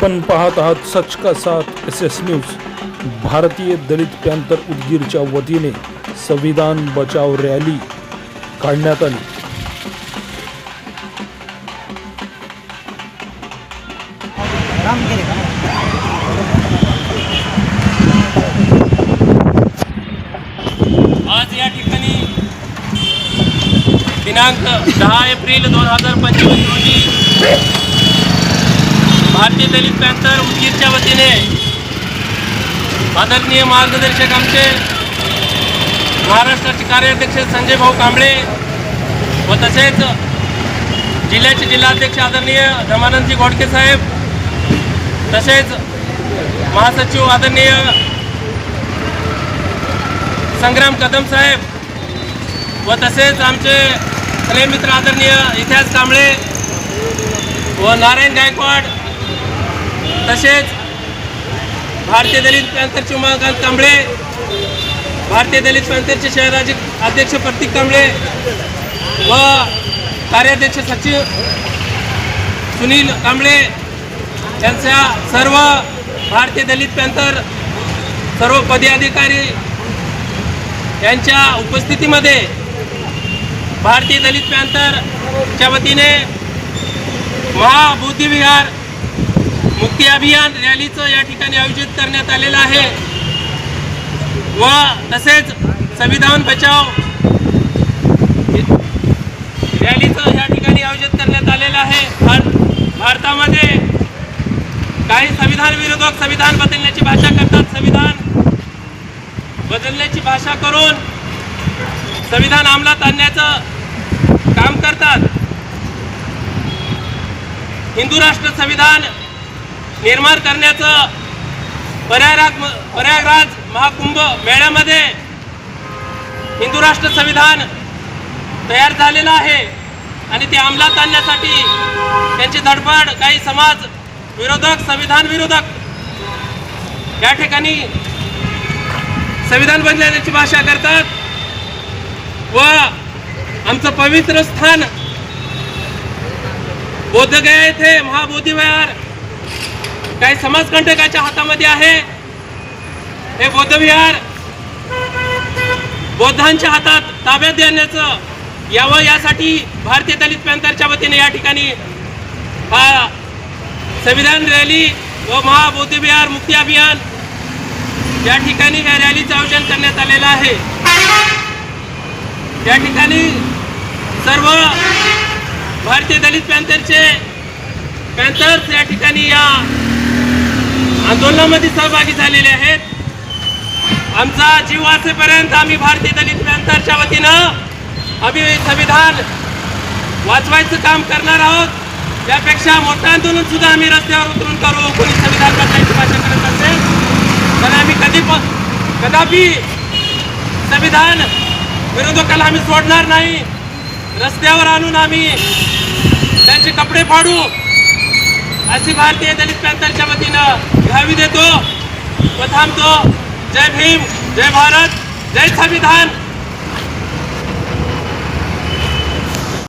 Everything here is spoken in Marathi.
आपण पाहत आहात सच का साथ एस एस न्यूज भारतीय दलित पॅंथर उदगीरच्या वतीने संविधान बचाव रॅली काढण्यात आली. आज या ठिकाणी दिनांक दहा एप्रिल दोन हजार पंचवीस रोजी भारतीय दलित पॅन्थर उदगीरच्या वतीने आदरणीय मार्गदर्शक आमचे महाराष्ट्राचे कार्याध्यक्ष संजय भाऊ कांबळे व तसेच जिल्ह्याचे जिल्हाध्यक्ष आदरणीय धमानंदजी घोडके साहेब तसेच महासचिव आदरणीय संग्राम कदम साहेब व तसेच आमचे प्रेमित्र आदरणीय इतिहास कांबळे व नारायण गायकवाड तसेच भारतीय दलित पॅन्थरचे उमाकांत कांबळे भारतीय दलित पॅन्थरचे शहराचे अध्यक्ष प्रतीक कांबळे व कार्याध्यक्ष सचिव सुनील कांबळे यांच्या सर्व भारतीय दलित पॅन्थर सर्व पदाधिकारी यांच्या उपस्थितीमध्ये भारतीय दलित पॅन्थरच्या वतीने महाबुद्धिविहार मुक्ती अभियान रॅलीचं या ठिकाणी आयोजित करण्यात आलेलं आहे. व तसेच संविधान बचाव रॅलीचं या ठिकाणी आयोजित करण्यात आलेलं आहे. भारतामध्ये काही संविधान विरोधक संविधान बदलण्याची भाषा करतात. संविधान बदलण्याची भाषा करून संविधान अंमलात आणण्याचं काम करतात. हिंदू राष्ट्र संविधान निर्माण करण्याचं प्रयागराज प्रयागराज महाकुंभ मेळ्यामध्ये हिंदू राष्ट्र संविधान तयार झालेलं आहे आणि ते अंमलात आणण्यासाठी त्यांची धडपड काही समाज विरोधक संविधान विरोधक या ठिकाणी संविधान बदलण्याची भाषा करतात व आमचं पवित्र स्थान बोधगया येथे महाबोधिविहार काही समाजकंटकाच्या हातामध्ये आहे? हे बौद्धविहार बौद्धांच्या हातात ताब्यात देण्याचं यावं यासाठी भारतीय दलित पॅंथरच्या वतीने या ठिकाणी हा संविधान रॅली व महाबौद्धविहार मुक्ती अभियान या ठिकाणी या रॅलीचं आयोजन करण्यात आलेलं आहे. या ठिकाणी सर्व भारतीय दलित पॅंथरचे पॅंथर्स या ठिकाणी या आंदोलनामध्ये सहभागी झालेले आहेत. आमचा जीव वाचेपर्यंत आम्ही भारतीय दलित पॅंथरच्या वतीनं आम्ही संविधान वाचवायचं काम करणार आहोत. त्यापेक्षा मोठं आंदोलन सुद्धा आम्ही रस्त्यावर उतरून करू. कोणी संविधान बदलायची भाषा करत असेल तर आम्ही कधी कदापि संविधान विरोधकाला आम्ही सोडणार नाही. रस्त्यावर आणून आम्ही त्यांचे कपडे फाडू. अशी भारतीय दलित पॅंथरच्या वतीनं घ्यावी देतो. व थांबतो जय भीम जय भारत जय संविधान.